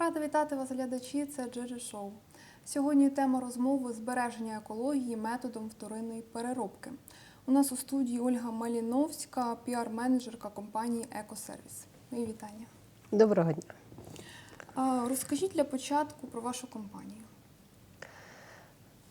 Рада вітати вас, глядачі. Це Джиджи Шоу. Сьогодні тема розмови збереження екології методом вторинної переробки. У нас у студії Ольга Маліновська, піар-менеджерка компанії Екосервіс. Мої вітання. Доброго дня. Розкажіть для початку про вашу компанію.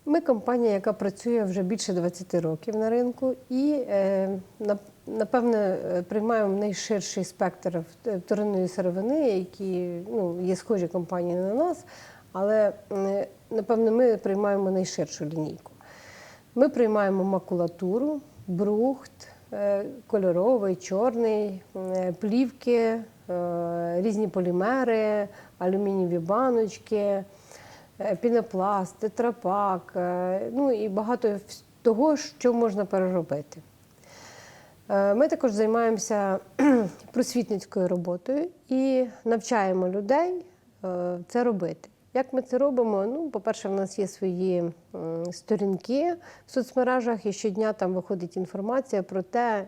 Ми компанія, яка працює вже більше 20 років на ринку, і е, на- напевне е, приймаємо найширший спектр вт- вторинної сировини, які ну, є схожі компанії на нас, але е, напевне ми приймаємо найширшу лінійку. Ми приймаємо макулатуру, брухт, е, кольоровий, чорний, е, плівки, е, різні полімери, алюмінієві баночки, е, пінопласт, тетрапак, е, ну і багато того, що можна переробити. Е, Ми також займаємося просвітницькою роботою і навчаємо людей е, це робити. Як ми це робимо? Ну, по-перше, в нас є свої сторінки в соцмережах, і щодня там виходить інформація про те,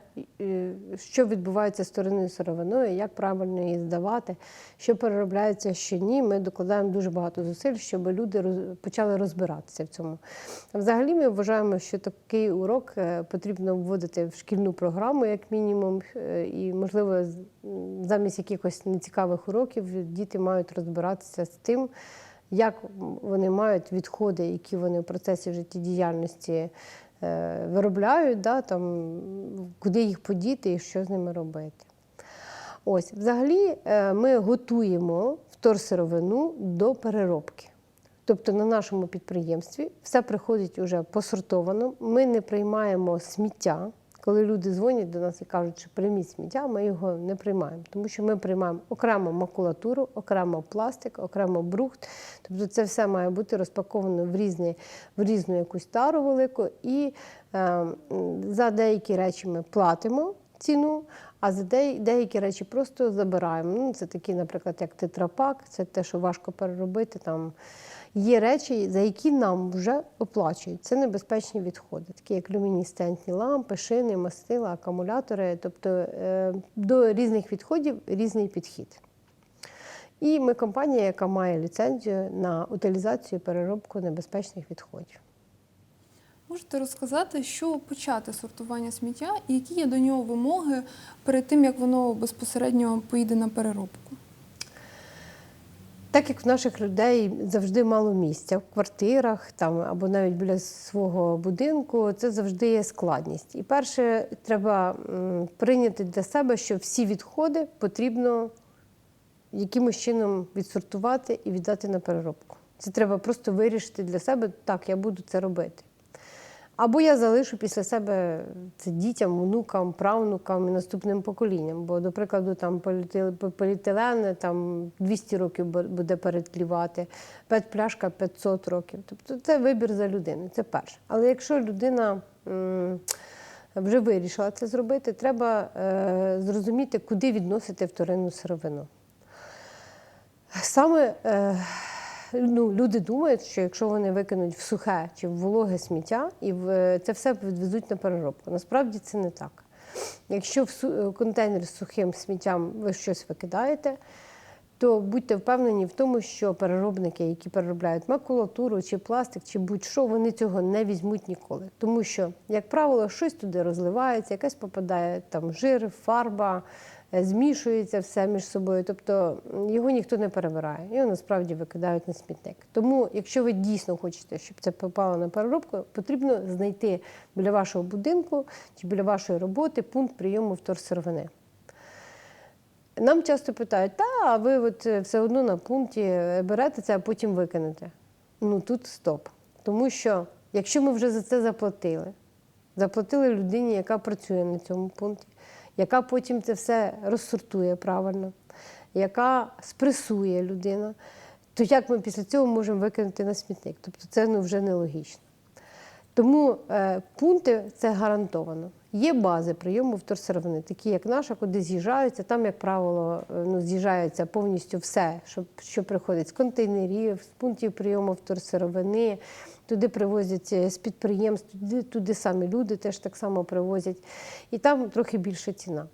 що відбувається з вторинною сировиною, як правильно її здавати, що переробляється, що ні. Ми докладаємо дуже багато зусиль, щоб люди почали розбиратися в цьому. Взагалі, ми вважаємо, що такий урок е, потрібно вводити в шкільну програму, як мінімум, е, і, можливо, замість якихось нецікавих уроків діти мають розбиратися з тим, як вони мають відходи, які вони в процесі життєдіяльності е, виробляють, да, там, куди їх подіти і що з ними робити. Ось, взагалі, е, ми готуємо вторсировину до переробки. Тобто на нашому підприємстві все приходить уже посортовано. Ми не приймаємо сміття. Коли люди дзвонять до нас і кажуть, що прийміть сміття, ми його не приймаємо, тому що ми приймаємо окремо макулатуру, окремо пластик, окремо брухт. Тобто це все має бути розпаковано в різні, в різну якусь тару велику. І е, за деякі речі ми платимо ціну, а за деякі речі просто забираємо. Ну, це такі, наприклад, як тетрапак, це те, що важко переробити. Там є речі, за які нам вже оплачують. Це небезпечні відходи, такі як люмінесцентні лампи, шини, мастила, акумулятори. Тобто е, до різних відходів різний підхід. І ми компанія, яка має ліцензію на утилізацію і переробку небезпечних відходів. Можете розказати, що почати сортування сміття і які є до нього вимоги перед тим, як воно безпосередньо поїде на переробку? Так як в наших людей завжди мало місця в квартирах там, або навіть біля свого будинку, це завжди є складність. І перше, треба прийняти для себе, що всі відходи потрібно якимось чином відсортувати і віддати на переробку. Це треба просто вирішити для себе, так, я буду це робити. Або я залишу після себе це дітям, внукам, правнукам і наступним поколінням. Бо, до прикладу, там поліетил- поліетилен там 200 років буде перетлівати, пет-пляшка 500 років. Тобто це вибір за людину, це перше. Але якщо людина вже вирішила це зробити, треба е, зрозуміти, куди відносити вторинну сировину. Саме е, ну, люди думають, що якщо вони викинуть в сухе чи в вологе сміття, і в, це все відвезуть на переробку. Насправді це не так. Якщо в су- контейнер з сухим сміттям ви щось викидаєте, то будьте впевнені в тому, що переробники, які переробляють макулатуру чи пластик, чи будь-що, вони цього не візьмуть ніколи. Тому що, як правило, щось туди розливається, якась попадає там жир, фарба, е, змішується все між собою. Тобто його ніхто не перебирає, його насправді викидають на смітник. Тому, якщо ви дійсно хочете, щоб це попало на переробку, потрібно знайти біля вашого будинку чи біля вашої роботи пункт прийому вторсировини. Нам часто питають, та а ви от е, все одно на пункті е, берете це, а потім викинете. Ну тут стоп. Тому що якщо ми вже за це заплатили, заплатили людині, яка працює на цьому пункті, яка потім це все розсортує правильно, яка спресує людина, то як ми після цього можемо викинути на смітник? Тобто це ну, вже нелогічно. Тому е, пункти це гарантовано. Є бази прийому вторсировини, такі як наша, куди з'їжджаються. Там, як правило, е, ну, з'їжджається повністю все, що, що приходить з контейнерів, з пунктів прийому вторсировини. Туди привозять е, з підприємств, туди, туди самі люди теж так само привозять. І там трохи більша ціна.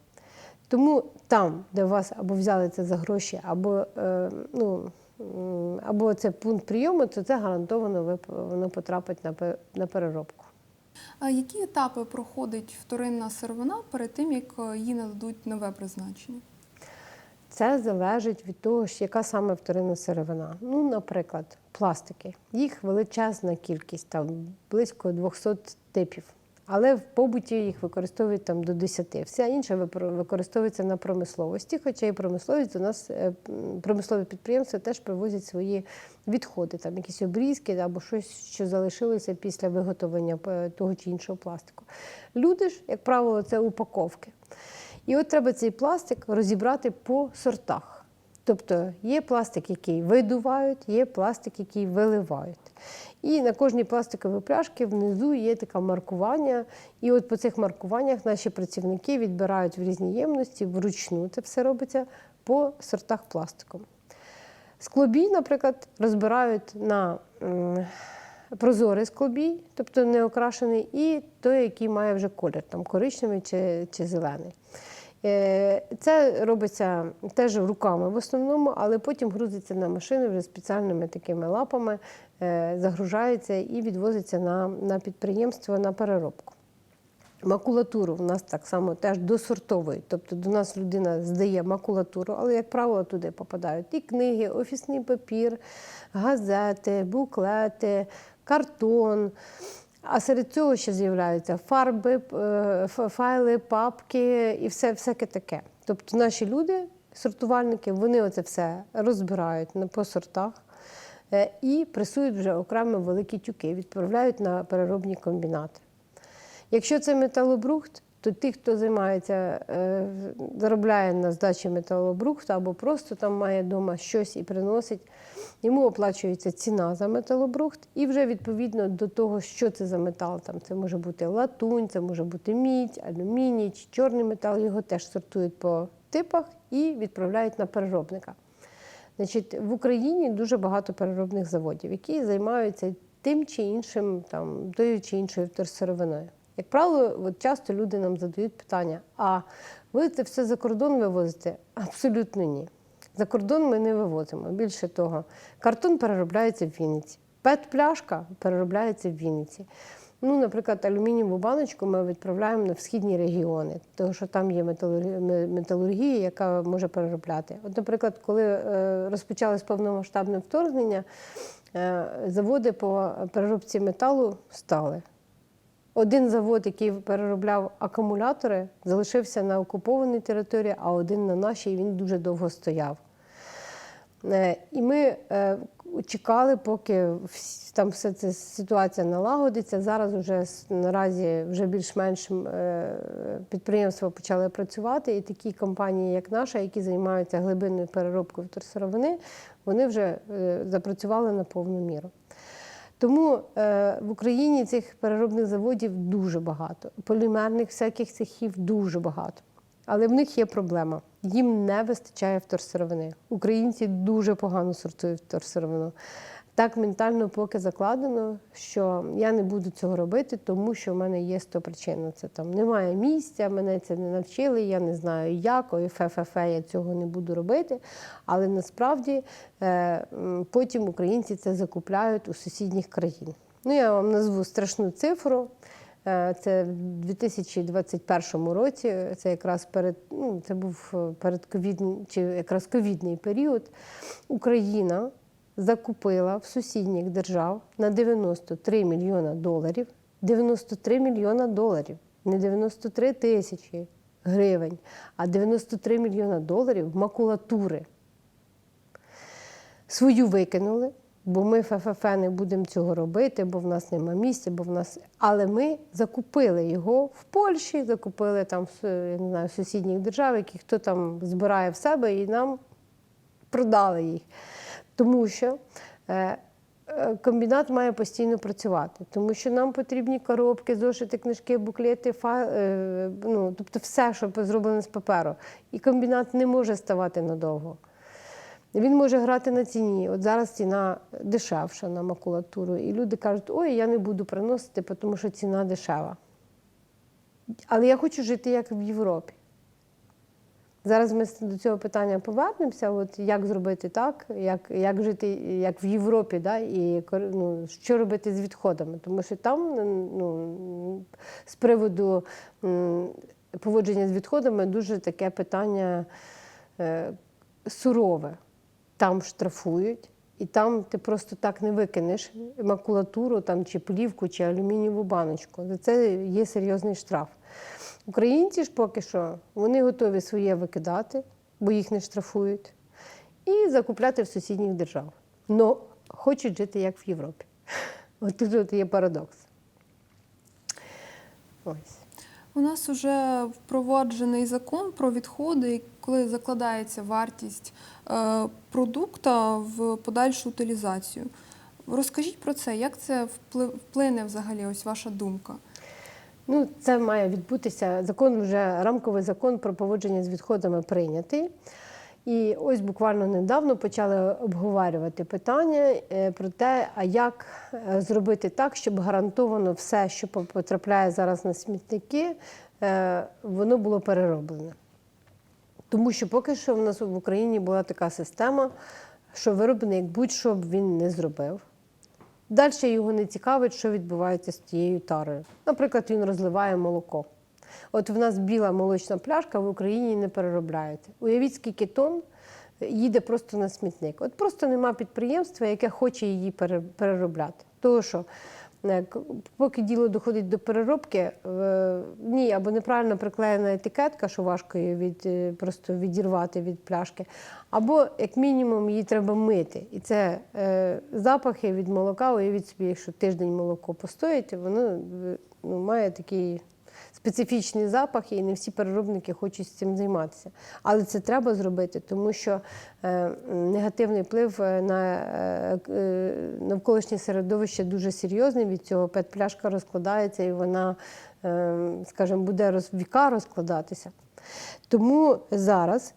Тому там, де вас або взяли це за гроші, або е, ну, або це пункт прийому, то це гарантовано воно потрапить на на переробку. А які етапи проходить вторинна сировина перед тим, як е, їй нададуть нове призначення? Це залежить від того, яка саме вторинна сировина. Ну, наприклад, пластики. Їх величезна кількість, там близько 200 типів. Але в побуті їх використовують там до 10. Все інше використовується на промисловості, хоча і промисловість у нас е, промислові підприємства теж привозять свої відходи, там якісь обрізки або щось, що залишилося після виготовлення е, того чи іншого пластику. Люди ж, як правило, це упаковки. І от треба цей пластик розібрати по сортах. Тобто є пластик, який видувають, є пластик, який виливають. І на кожній пластиковій пляшці внизу є таке маркування. І от по цих маркуваннях наші працівники відбирають в різні ємності, вручну це все робиться по сортах пластику. Склобій, наприклад, розбирають на прозорий склобій, тобто не окрашений, і той, який має вже колір, там коричневий чи, чи зелений. Е, Це робиться теж руками в основному, але потім грузиться на машини вже спеціальними такими лапами, е, загружається і відвозиться на, на підприємство на переробку. Макулатуру в нас так само теж досортовують. Тобто до нас людина здає макулатуру, але, як правило, туди попадають і книги, офісний папір, газети, буклети, картон. А серед цього ще з'являються фарби, е, файли, папки і все всяке таке. Тобто наші люди, сортувальники, вони оце все розбирають по сортах е, і пресують вже окремо великі тюки, відправляють на переробні комбінати. Якщо це металобрухт, то ті, хто займається, е, заробляє на здачі металобрухту або просто там має вдома щось і приносить, йому оплачується ціна за металобрухт, і вже відповідно до того, що це за метал, там це може бути латунь, це може бути мідь, алюміній чорний метал, його теж сортують по типах і відправляють на переробника. Значить, в Україні дуже багато переробних заводів, які займаються тим чи іншим, там, тою чи іншою вторсировиною. Як правило, от часто люди нам задають питання: а ви це все за кордон вивозите? Абсолютно ні. За кордон ми не вивозимо. Більше того, картон переробляється в Вінниці, пет-пляшка переробляється в Вінниці. Ну, наприклад, алюмінієву баночку ми відправляємо на східні регіони, тому що там є металургія, яка може переробляти. От, наприклад, коли е, розпочалось повномасштабне вторгнення, е, заводи по переробці металу стали. Один завод, який переробляв акумулятори, залишився на окупованій території, а один на нашій він дуже довго стояв. Е, І ми е, чекали, поки там все ця ситуація налагодиться. Зараз вже наразі вже більш-менш е, підприємства почали працювати, і такі компанії, як наша, які займаються глибинною переробкою вторсировини, вони вже запрацювали на повну міру. Тому е, в Україні цих переробних заводів дуже багато, полімерних всяких цехів дуже багато. Але в них є проблема. Їм не вистачає вторсировини. Українці дуже погано сортують вторсировину. Так ментально поки закладено, що я не буду цього робити, тому що в мене є 100 причин. Це там немає місця, мене це не навчили, я не знаю як, ой, фе-фе-фе, я цього не буду робити. Але насправді е, потім українці це закупляють у сусідніх країн. Ну, я вам назву страшну цифру. Е, Це в 2021 році, це якраз перед ну, це був е, перед ковідний, чи якраз ковідний період. Україна закупила в сусідніх держав на 93 мільйона доларів. 93 мільйона доларів, не 93 тисячі гривень, а 93 мільйона доларів макулатури. Свою викинули, бо ми ФФФ не будемо цього робити, бо в нас нема місця, бо в нас. Але ми закупили його в Польщі, закупили там я не знаю, в сусідніх державах, які хто там збирає в себе і нам продали їх. Тому що е, е, комбінат має постійно працювати, тому що нам потрібні коробки, зошити, книжки, буклети, файл, е, ну, тобто все, що зроблено з паперу. І комбінат не може ставати надовго. Він може грати на ціні. От зараз ціна дешевша на макулатуру. І люди кажуть, ой, я не буду приносити, тому що ціна дешева. Але я хочу жити як в Європі. Зараз ми до цього питання повернемося. От як зробити так, як, як жити як в Європі, да, і ну, що робити з відходами. Тому що там ну, з приводу поводження з відходами дуже таке питання е, сурове. Там штрафують, і там ти просто так не викинеш макулатуру там, чи плівку, чи алюмінієву баночку. За це є серйозний штраф. Українці ж поки що вони готові своє викидати, бо їх не штрафують, і закупляти в сусідніх держав. Но хочуть жити як в Європі. От тут от є парадокс. Ось. У нас вже впроваджений закон про відходи, коли закладається вартість е, продукта в подальшу утилізацію. Розкажіть про це, як це вплине взагалі, ось ваша думка? Ну, це має відбутися. Закон вже рамковий закон про поводження з відходами прийнятий. І ось буквально недавно почали обговорювати питання е, про те, а як е, зробити так, щоб гарантовано все, що потрапляє зараз на смітники, е, воно було перероблене. Тому що поки що в нас в Україні була така система, що виробник будь-що б він не зробив. Далі його не цікавить, що відбувається з тією тарою. Наприклад, він розливає молоко. От в нас біла молочна пляшка в Україні не переробляється. Уявіть, скільки тонн їде просто на смітник. От просто нема підприємства, яке хоче її пере- переробляти. Тому що поки діло доходить до переробки, е, ні, або неправильно приклеєна етикетка, що важко її від, е, просто відірвати від пляшки, або як мінімум її треба мити. І це е, запахи від молока, уявіть собі, якщо тиждень молоко постоїть, воно ну, має такий специфічний запах, і не всі переробники хочуть з цим займатися. Але це треба зробити, тому що е, негативний вплив е, на е, навколишнє середовище дуже серйозний. Від цього пет-пляшка розкладається і вона, скажімо, буде роз, віка розкладатися. Тому зараз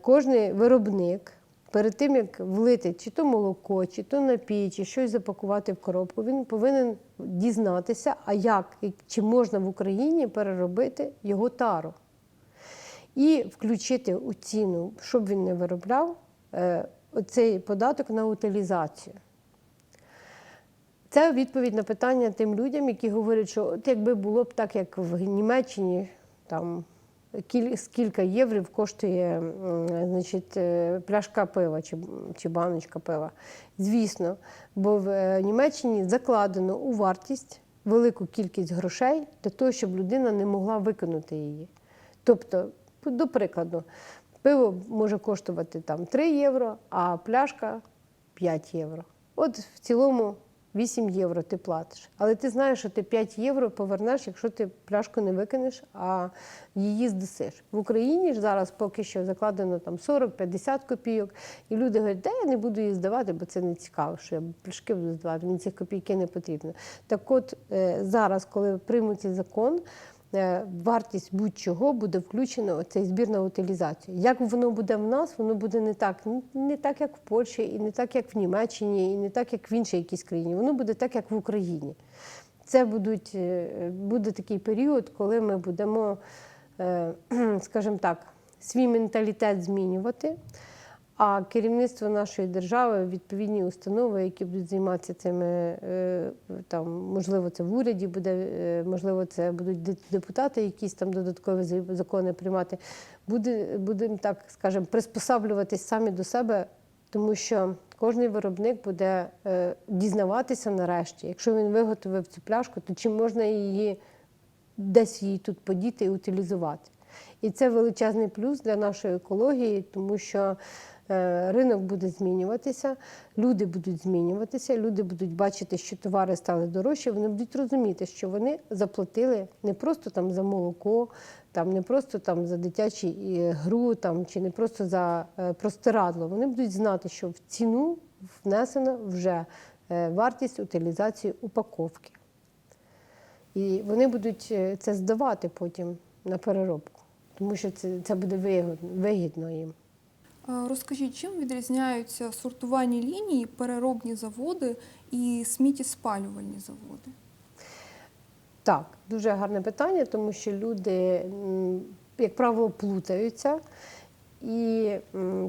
кожний виробник. Перед тим, як влити чи то молоко, чи то напій, чи щось запакувати в коробку, він повинен дізнатися, а як чи можна в Україні переробити його тару. І включити у ціну, щоб він не виробляв, е, оцей податок на утилізацію. Це відповідь на питання тим людям, які говорять, що от якби було б так, як в Німеччині, там скільки євро коштує значить, е, пляшка пива чи, чи баночка пива. Звісно, бо в е, Німеччині закладено у вартість велику кількість грошей для того, щоб людина не могла виконати її. Тобто, до прикладу, пиво може коштувати там 3 євро, а пляшка 5 євро. От в цілому 8 євро ти платиш. Але ти знаєш, що ти 5 євро повернеш, якщо ти пляшку не викинеш, а її здесиш. В Україні ж зараз поки що закладено там 40-50 копійок, і люди говорять, де я не буду її здавати, бо це не цікаво, що я пляшки буду здавати, мені ці копійки не потрібно. Так от е, зараз, коли приймуть цей закон, вартість будь-чого буде включено цей збір на утилізацію. Як воно буде в нас, воно буде не так, не так, як в Польщі, і не так, як в Німеччині, і не так, як в іншій якійсь країні. Воно буде так, як в Україні. Це будуть, е, буде такий період, коли ми будемо, е, скажімо так, свій менталітет змінювати. А керівництво нашої держави, відповідні установи, які будуть займатися цими, е, там, можливо, це в уряді буде, е, можливо, це будуть депутати, якісь там додаткові закони приймати, буде, будемо так, скажемо, приспосаблюватись самі до себе, тому що кожен виробник буде е, дізнаватися нарешті, якщо він виготовив цю пляшку, то чи можна її десь її тут подіти і утилізувати. І це величезний плюс для нашої екології, тому що ринок буде змінюватися, люди будуть змінюватися, люди будуть бачити, що товари стали дорожчі, вони будуть розуміти, що вони заплатили не просто там за молоко, там не просто там за дитячу е, гру, там чи не просто за е, простирадло. Вони будуть знати, що в ціну внесена вже е, вартість утилізації упаковки. І вони будуть е, це здавати потім на переробку, тому що це, це буде вигідно, вигідно їм. Розкажіть, чим відрізняються сортувальні лінії, переробні заводи і сміттєспалювальні заводи? Так, дуже гарне питання, тому що люди як правило, плутаються. І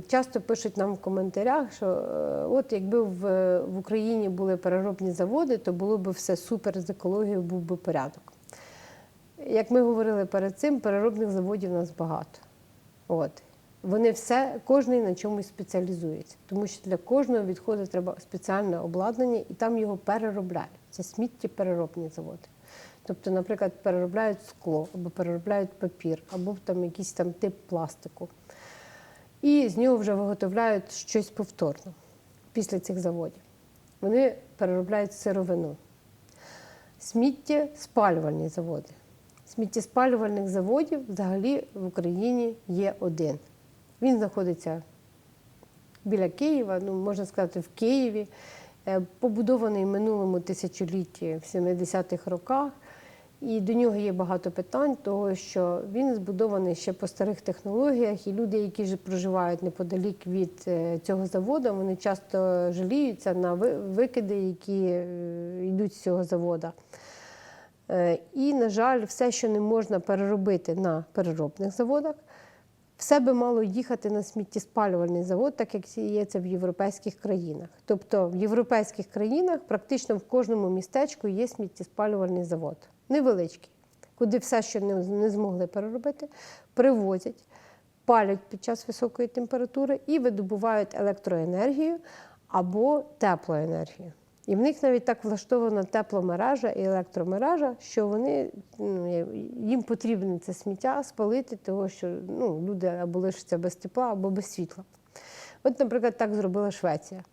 часто пишуть нам в коментарях, що е, от якби в Україні були переробні заводи, то було б все супер з екологією, був би порядок. Як ми говорили перед цим, переробних заводів у нас багато. От. Вони все, кожен на чомусь спеціалізується, тому що для кожного відходу треба спеціальне обладнання, і там його переробляють. Це сміттєпереробні заводи. Тобто, наприклад, переробляють скло, або переробляють папір, або там якийсь там тип пластику. І з нього вже виготовляють щось повторно після цих заводів. Вони переробляють сировину. Сміттєспалювальні заводи. Сміттєспалювальних заводів взагалі в Україні є один. Він знаходиться біля Києва, ну можна сказати, в Києві, Е, побудований в минулому тисячолітті в 70-х роках. І до нього є багато питань, того що він збудований ще по старих технологіях, і люди, які проживають неподалік від е, цього заводу, вони часто жаліються на ви- викиди, які е, йдуть з цього заводу. І, на жаль, все, що не можна переробити на переробних заводах, все би мало їхати на сміттєспалювальний завод, так як є це в європейських країнах. Тобто в європейських країнах практично в кожному містечку є сміттєспалювальний завод, невеличкий, куди все, що не, змогли переробити, привозять, палять під час високої температури і видобувають електроенергію або теплоенергію. І в них навіть так влаштована тепломережа і електромережа, що вони ну, їм потрібне це сміття спалити, того що ну, люди або лишаться без тепла, або без світла. От, наприклад, так зробила Швеція.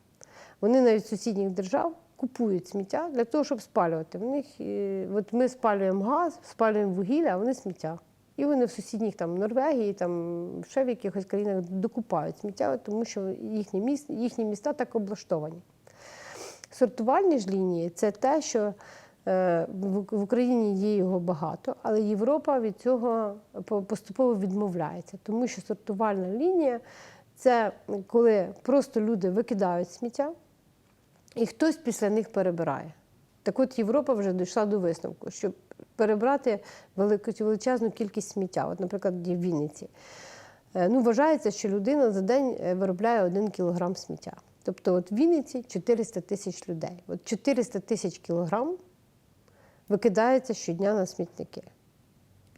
Вони навіть сусідніх держав купують сміття для того, щоб спалювати. В них, е, от ми спалюємо газ, спалюємо вугілля, а вони сміття. І вони в сусідніх там Норвегії, там ще в якихось країнах докупають сміття, тому що їхні міста, їхні міста так облаштовані. Сортувальні ж лінії це те, що е, в Україні є його багато, але Європа від цього поступово відмовляється, тому що сортувальна лінія це коли просто люди викидають сміття, і хтось після них перебирає. Так от Європа вже дійшла до висновку, щоб перебрати велику величезну кількість сміття. От, наприклад, в Вінниці. Е, Ну, вважається, що людина за день е, виробляє 1 кілограм сміття. Тобто, от в Вінниці 400 тисяч людей. От 400 тисяч кілограм викидається щодня на смітники.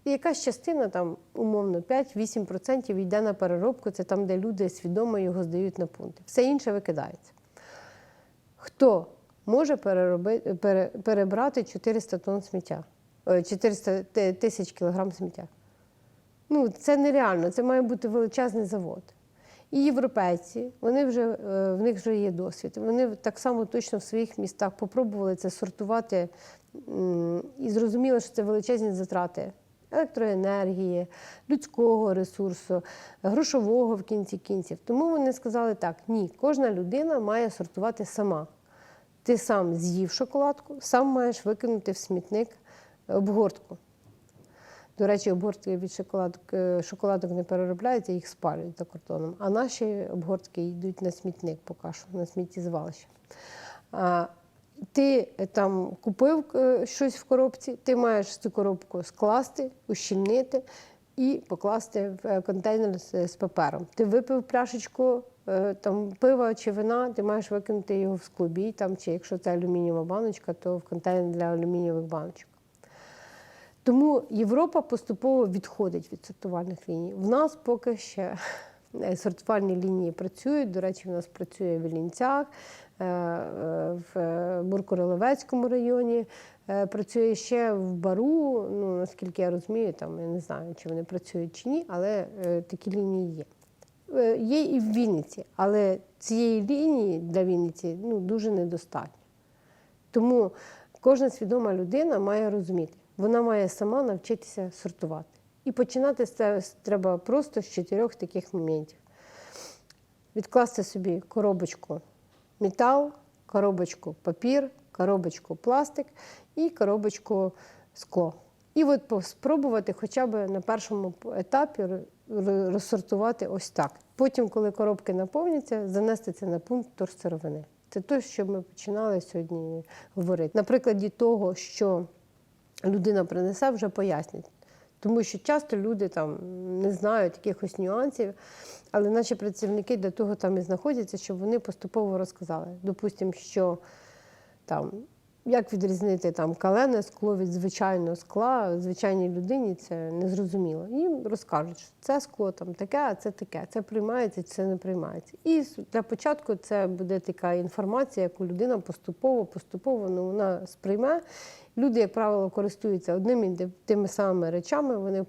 І якась частина, там, умовно, 5-8% йде на переробку, це там, де люди свідомо його здають на пункти. Все інше викидається. Хто може перероби- пере- перебрати 400 тонн сміття, 400 тисяч кілограм сміття? Ну, це нереально, це має бути величезний завод. І європейці, вони вже, е, в них вже є досвід. Вони так само точно в своїх містах попробували це сортувати і зрозуміли, що це величезні затрати електроенергії, людського ресурсу, грошового в кінці кінців. Тому вони сказали так: ні, кожна людина має сортувати сама. Ти сам з'їв шоколадку, сам маєш викинути в смітник обгортку. До речі, обгортки від шоколадок, шоколадок не переробляються, їх спалюють за кордоном. А наші обгортки йдуть на смітник поки що, на сміттєзвалище. Ти е, там купив е, щось в коробці, ти маєш цю коробку скласти, ущільнити і покласти в е, контейнер з, папером. Ти випив пляшечку там, пива чи вина, ти маєш викинути його в склобій, там, чи якщо це алюмінієва баночка, то в контейнер для алюмінієвих баночок. Тому Європа поступово відходить від сортувальних ліній. В нас поки ще е, сортувальні лінії працюють. До речі, в нас працює в Іллінцях, е, е, в Буркоролевецькому районі. Працює ще в Бару. Ну наскільки я розумію, там я не знаю, чи вони працюють чи ні, але такі лінії є. Є і в Вінниці, але цієї лінії для Вінниці ну, дуже недостатньо. Тому кожна свідома людина має розуміти, вона має сама навчитися сортувати. І починати з треба просто з чотирьох таких моментів: відкласти собі коробочку метал, коробочку папір, коробочку пластик і коробочку скло. І от спробувати хоча б на першому етапі розсортувати ось так. Потім, коли коробки наповняться, занести це на пункт торсировини. Це те, що ми починали сьогодні говорити. На прикладі того, що людина принесе, вже пояснять. Тому що часто люди там не знають якихось нюансів, але наші працівники для того там і знаходяться, щоб вони поступово розказали. Допустимо, що там. Як відрізнити там калене скло від звичайного скла звичайній людині це незрозуміло. Їм розкажуть, що це скло там таке, а це таке, це приймається, це не приймається. І для початку це буде така інформація, яку людина поступово, поступово ну, вона сприйме. Люди, як правило, користуються одними і тими самими речами. Вони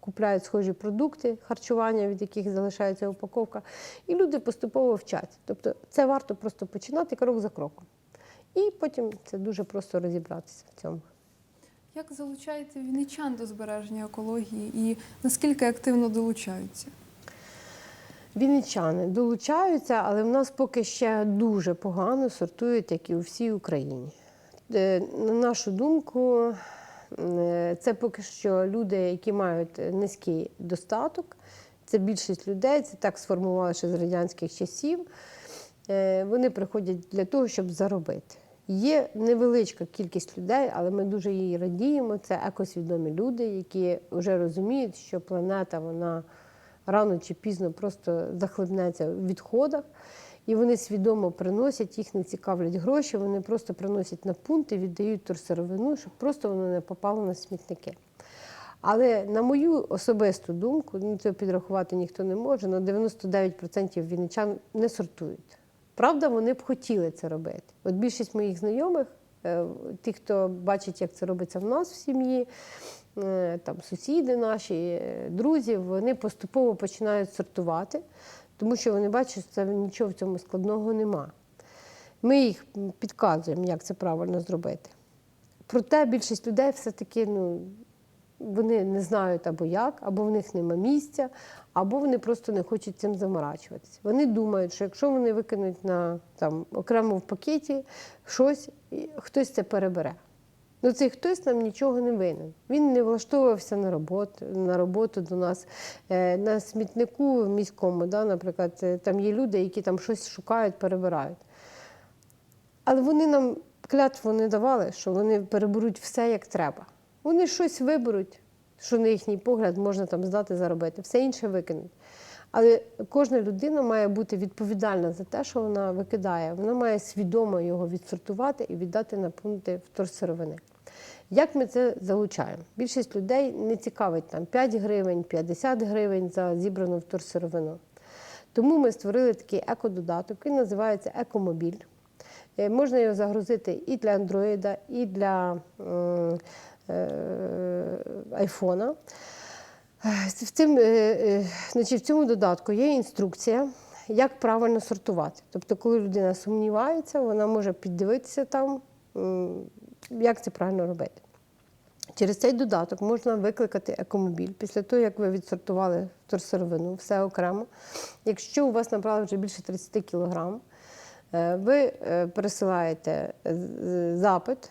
купляють схожі продукти харчування, від яких залишається упаковка, і люди поступово вчаться. Тобто це варто просто починати крок за кроком. І потім це дуже просто розібратися в цьому. Як залучаєте вінничан до збереження екології і наскільки активно долучаються? Вінничани долучаються, але в нас поки ще дуже погано сортують, як і у всій Україні. Е, На нашу думку, е, це поки що люди, які мають низький достаток. Це більшість людей, це так сформували ще з радянських часів. Е, Вони приходять для того, щоб заробити. Є невеличка кількість людей, але ми дуже їй радіємо. Це екосвідомі люди, які вже розуміють, що планета вона рано чи пізно просто захлебнеться в відходах. І вони свідомо приносять, їх не цікавлять гроші, вони просто приносять на пункти, віддають турсировину, щоб просто воно не попало на смітники. Але на мою особисту думку, ну це підрахувати ніхто не може, на 99% вінничан не сортують. Правда, вони б хотіли це робити. От більшість моїх знайомих, е, ті, хто бачить, як це робиться в нас в сім'ї, е, там сусіди наші, е, друзі, вони поступово починають сортувати, тому що вони бачать, що це нічого в цьому складного нема. Ми їх підказуємо, як це правильно зробити. Проте більшість людей все-таки ну, вони не знають або як, або в них нема місця, або вони просто не хочуть цим заморачуватися. Вони думають, що якщо вони викинуть на там окремо в пакеті щось, хтось це перебере. Ну, цей хтось нам нічого не винен. Він не влаштовувався на роботу, на роботу до нас. Е, На смітнику в міському, да, наприклад, е, там є люди, які там щось шукають, перебирають. Але вони нам клятву не давали, що вони переберуть все як треба. Вони щось виберуть, що на їхній погляд можна там здати заробити, все інше викинуть. Але кожна людина має бути відповідальна за те, що вона викидає. Вона має свідомо його відсортувати і віддати на пункти вторсировини. Як ми це залучаємо? Більшість людей не цікавить там 5 гривень, 50 гривень за зібрану вторсировину. Тому ми створили такий екододаток, який називається Екомобіль. Е, Можна його загрузити і для Android, і для айфона. В, цим, е, е, значить, в цьому додатку є інструкція, як правильно сортувати. Тобто, коли людина сумнівається, вона може піддивитися там, як це правильно робити. Через цей додаток можна викликати екомобіль після того, як ви відсортували вторсировину, все окремо. Якщо у вас набрали вже більше 30 кілограм, е, ви е, пересилаєте е, запит,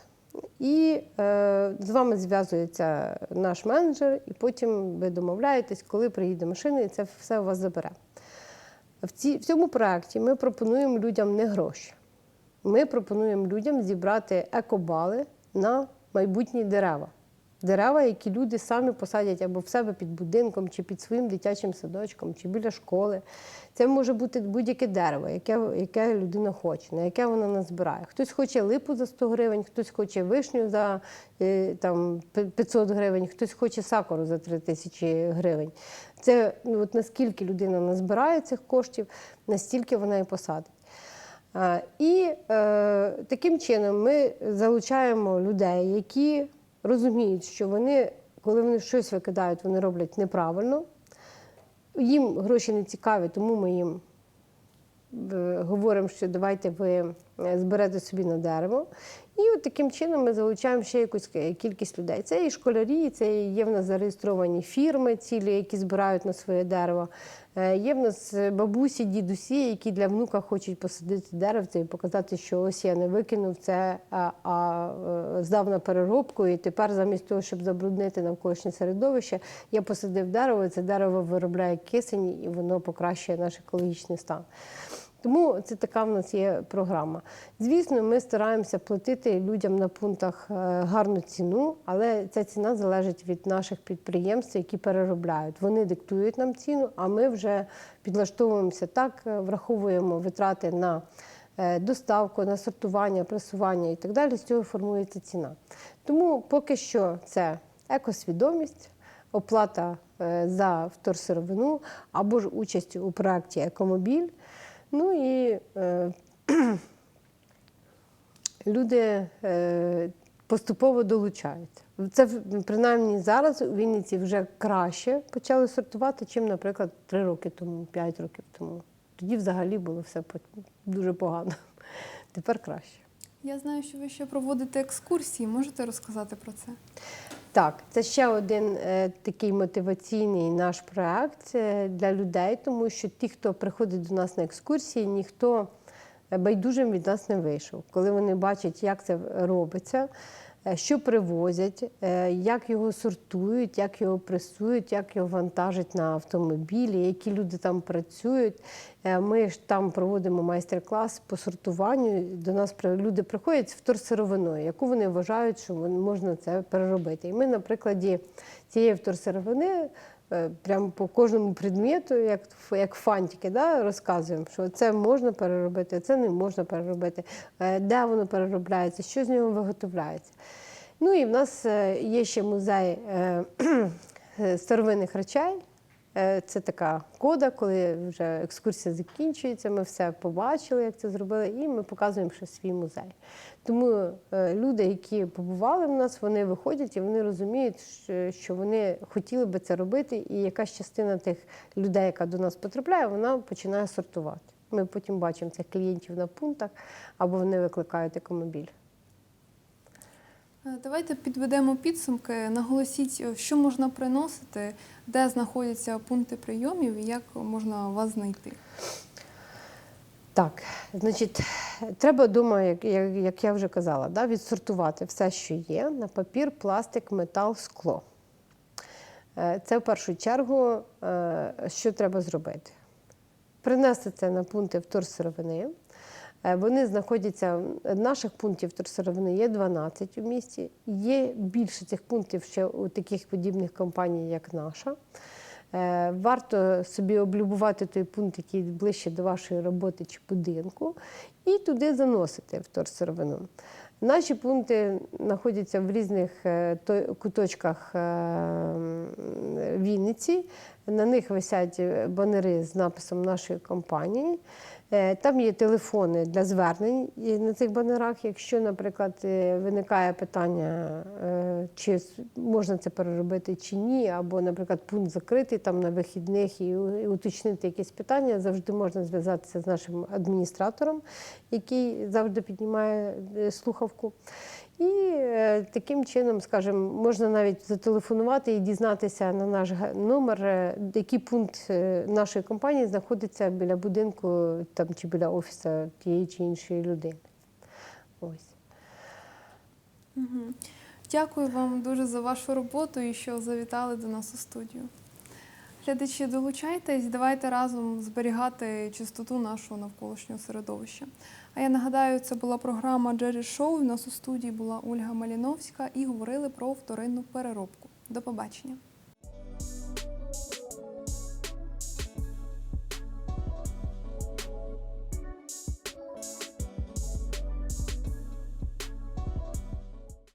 і е, з вами зв'язується наш менеджер, і потім ви домовляєтесь, коли приїде машина, і це все у вас забере. В, ці, в цьому проєкті ми пропонуємо людям не гроші. Ми пропонуємо людям зібрати екобали на майбутні дерева. Дерева, які люди самі посадять або в себе під будинком, чи під своїм дитячим садочком, чи біля школи. Це може бути будь-яке дерево, яке, яке людина хоче, на яке вона назбирає. Хтось хоче липу за 100 гривень, хтось хоче вишню за е, там, 500 гривень, хтось хоче сакуру за 3 тисячі гривень. Це ну, от наскільки людина назбирає цих коштів, настільки вона і посадить. І е, таким чином ми залучаємо людей, які розуміють, що вони, коли вони щось викидають, вони роблять неправильно. Їм гроші не цікаві, тому ми їм е, говоримо, що давайте ви зберете собі на дерево. І от таким чином ми залучаємо ще якусь кількість людей. Це і школярі, це і є в нас зареєстровані фірми цілі, які збирають на своє дерево. Е, Є в нас бабусі, дідусі, які для внука хочуть посадити деревце і показати, що ось я не викинув це, а, а е, здав на переробку, і тепер замість того, щоб забруднити навколишнє середовище, я посадив дерево, і це дерево виробляє кисень, і воно покращує наш екологічний стан. Тому це така в нас є програма. Звісно, ми стараємося платити людям на пунктах е, гарну ціну, але ця ціна залежить від наших підприємств, які переробляють. Вони диктують нам ціну, а ми вже підлаштовуємося так, е, враховуємо витрати на е, доставку, на сортування, пресування і так далі. З цього формується ціна. Тому поки що це екосвідомість, оплата за вторсировину або ж участь у проєкті Екомобіль. Ну і е, люди е, поступово долучаються. Це принаймні зараз у Вінниці вже краще почали сортувати, чим, наприклад, 3 роки тому, 5 років тому. Тоді взагалі було все дуже погано. Тепер краще. Я знаю, що ви ще проводите екскурсії. Можете розказати про це? Так, це ще один е, такий мотиваційний наш проект е, для людей, тому що ті, хто приходить до нас на екскурсії, ніхто е, байдужим від нас не вийшов. Коли вони бачать, як це робиться, що привозять, е, як його сортують, як його пресують, як його вантажать на автомобілі, які люди там працюють. Е, Ми ж там проводимо майстер-клас по сортуванню. До нас люди приходять з вторсировиною, яку вони вважають, що можна це переробити. І ми на прикладі цієї вторсировини е, прямо по кожному предмету, як, як фантики, да, розказуємо, що це можна переробити, це не можна переробити, е, де воно переробляється, що з нього виготовляється. Ну і в нас е, є ще музей е, е, старовинних речей. Е, Це така кода, коли вже екскурсія закінчується, ми все побачили, як це зробили, і ми показуємо ще свій музей. Тому е, люди, які побували в нас, вони виходять і вони розуміють, що- вони хотіли би це робити, і якась частина тих людей, яка до нас потрапляє, вона починає сортувати. Ми потім бачимо цих клієнтів на пунктах або вони викликають екомобіль. Е, Давайте підведемо підсумки. Наголосіть, е, що можна приносити, де знаходяться пункти прийомів і як можна вас знайти. Так, значить, треба вдома, як, як, як я вже казала, да, відсортувати все, що є на папір, пластик, метал, скло. Е, Це в першу чергу, що треба зробити. Принести це на пункти вторсировини. Е, Вони знаходяться, наших пунктів вторсировини є 12 у місті. Є більше цих пунктів ще у таких подібних компаній, як наша. Е, Варто собі облюбувати той пункт, який ближче до вашої роботи чи будинку, і туди заносити вторсировину. Наші пункти знаходяться в різних е, куточках Вінниці. На них висять банери з написом нашої компанії. Е, Там є телефони для звернень на цих банерах. Якщо, наприклад, е, виникає питання, е, чи можна це переробити чи ні, або, наприклад, пункт закритий там на вихідних і уточнити якісь питання, завжди можна зв'язатися з нашим адміністратором, який завжди піднімає слухавку. І е, таким чином, скажімо, можна навіть зателефонувати і дізнатися на наш номер, е, який пункт е, нашої компанії знаходиться біля будинку там, чи біля офісу тієї чи іншої людини. Ось. Дякую вам дуже за вашу роботу і що завітали до нас у студію. Глядачі, долучайтесь, давайте разом зберігати чистоту нашого навколишнього середовища. А я нагадаю, це була програма Джері Шоу. У нас у студії була Ольга Маліновська і говорили про вторинну переробку. До побачення.